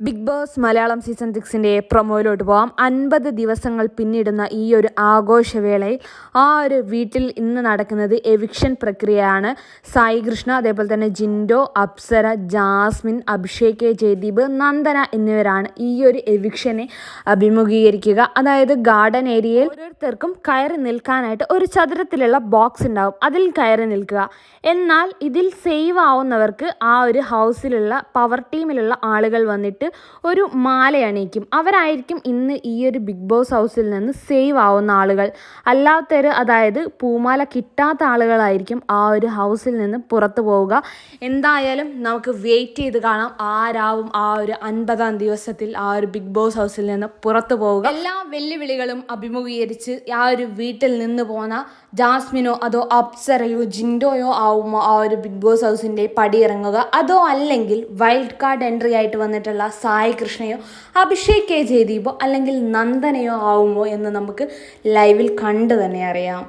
Big Boss Malayalam season സിക്സിന്റെ പ്രൊമോയിലോട്ട് പോകാം അൻപത് ദിവസങ്ങൾ പിന്നിടുന്ന ഈ ഒരു ആഘോഷവേളയിൽ ആ ഒരു വീട്ടിൽ ഇന്ന് നടക്കുന്നത് എവിക്ഷൻ പ്രക്രിയയാണ്. സായി കൃഷ്ണ അതേപോലെ തന്നെ ജിൻഡോ അപ്സര ജാസ്മിൻ അഭിഷേക് ജയദീപ് നന്ദന എന്നിവരാണ് ഈ ഒരു എവിക്ഷനെ അഭിമുഖീകരിക്കുക. അതായത് ഗാർഡൻ ഏരിയയിൽ ഓരോരുത്തർക്കും കയറി നിൽക്കാനായിട്ട് ഒരു ചതുരത്തിലുള്ള ബോക്സ് ഉണ്ടാവും. അതിൽ കയറി നിൽക്കുക. എന്നാൽ ഇതിൽ സേവ് ആവുന്നവർക്ക് ആ ഒരു ഹൗസിലുള്ള പവർ ടീമിലുള്ള ആളുകൾ വന്നിട്ട് ഒരു മാല അണിയിക്കും അവരായിരിക്കും ഇന്ന് ഈ ഒരു ബിഗ് ബോസ് ഹൗസിൽ നിന്ന് സേവ് ആവുന്ന ആളുകൾ. അല്ലാത്തവർ അതായത് പൂമാല കിട്ടാത്ത ആളുകളായിരിക്കും ആ ഒരു ഹൗസിൽ നിന്ന് പുറത്തു പോവുക. എന്തായാലും നമുക്ക് വെയിറ്റ് ചെയ്ത് കാണാം ആരാവും ആ ഒരു അൻപതാം ദിവസത്തിൽ ആ ഒരു ബിഗ് ബോസ് ഹൗസിൽ നിന്ന് പുറത്തു പോവുക. എല്ലാ വെല്ലുവിളികളും അഭിമുഖീകരിച്ച് ആ ഒരു വീട്ടിൽ നിന്ന് പോന്ന ജാസ്മിനോ അതോ അപ്സറയോ ജിൻഡോയോ ആവുമോ ആ ഒരു ബിഗ് ബോസ് ഹൗസിന്റെ പടിയിറങ്ങുക? അതോ അല്ലെങ്കിൽ വൈൽഡ് കാർഡ് എൻട്രി ആയിട്ട് വന്നിട്ടുള്ള സായി കൃഷ്ണയോ അഭിഷേക് കെ ജയദീപോ അല്ലെങ്കിൽ നന്ദനയോ ആവുമോ എന്ന് നമുക്ക് ലൈവിൽ കണ്ടു തന്നെ അറിയാം.